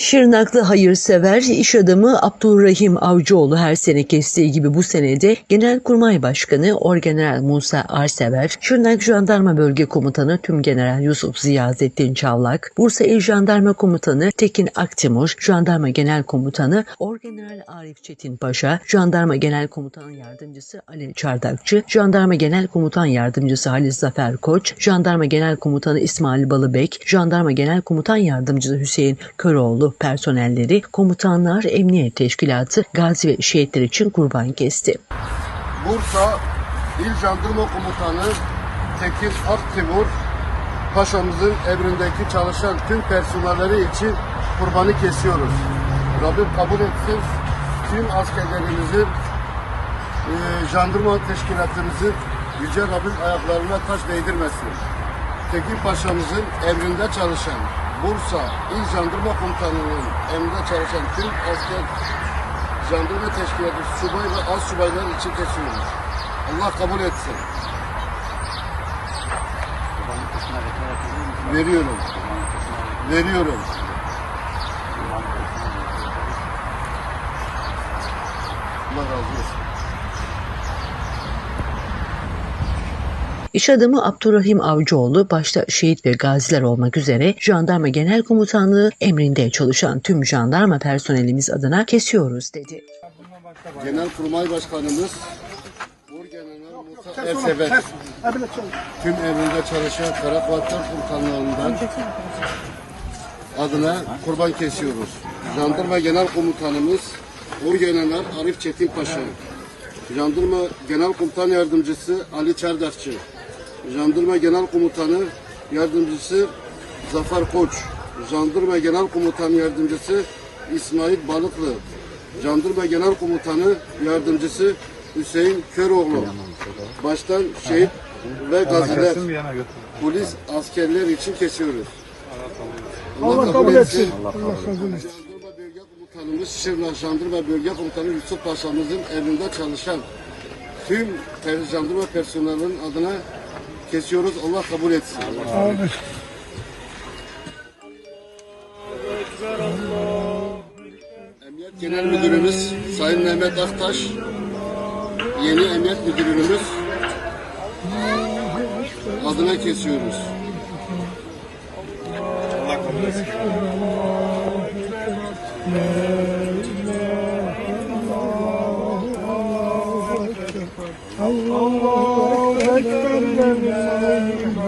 Şırnaklı hayırsever iş adamı Abdurrahim Avcıoğlu her sene kestiği gibi bu senede Genelkurmay Başkanı Orgeneral Musa Arsever, Şırnak Jandarma Bölge Komutanı Tümgeneral Yusuf Ziyazettin Çavlak, Bursa İl Jandarma Komutanı Tekin Aktimur, Jandarma Genel Komutanı Orgeneral Arif Çetin Paşa, Jandarma Genel Komutan Yardımcısı Ali Çardakçı, Jandarma Genel Komutan Yardımcısı Halis Zafer Koç, Jandarma Genel Komutanı İsmail Balıbek, Jandarma Genel Komutan Yardımcısı Hüseyin Köroğlu personelleri, komutanlar, emniyet teşkilatı, gazi ve şehitler için kurban kesti. Bursa İl Jandarma Komutanı Tekin Aktimur Paşamızın emrindeki çalışan tüm personelleri için kurbanı kesiyoruz. Rabbim kabul etsin. Tüm askerlerimizin, e, jandarma teşkilatımızın Yüce Rabbim ayaklarına taş değdirmesin. Tekin Paşamızın emrinde çalışan Bursa İl Jandarma Komutanlığı'nın emrinde çalışan tüm asker jandarma teşkilatı subay ve az subaylar için kesiyoruz. Allah kabul etsin. Veriyorum. Veriyorum. İş adamı Abdurrahim Avcıoğlu başta şehit ve gaziler olmak üzere Jandarma Genel Komutanlığı emrinde çalışan tüm jandarma personelimiz adına kesiyoruz dedi. Genelkurmay Başkanımız Ersever tüm emrinde çalışan Kara Kuvvetler Komutanlığı'ndan adına kurban kesiyoruz. Jandarma Genel Komutanımız Orgeneral Arif Çetin Paşa. Jandarma Genel Komutan Yardımcısı Ali Çardakçı. Jandarma Genel Komutanı Yardımcısı Zafer Koç. Jandarma Genel Komutan Yardımcısı İsmail Balıklı. Jandarma Genel Komutanı Yardımcısı Hüseyin Köroğlu. Baştan şehit ve gaziler, polis, askerler için kesiyoruz. Allah, kabul etsin. Jandarma Bölge Komutanımız Şırnak Jandarma Bölge Komutanı Yusuf Paşa'mızın emrinde çalışan tüm jandarma personelinin adına kesiyoruz. Allah kabul etsin. Emniyet Genel Müdürümüz Sayın Mehmet Aktaş, yeni Emniyet Müdürümüz adına kesiyoruz. Allah kabul etsin. أكثر من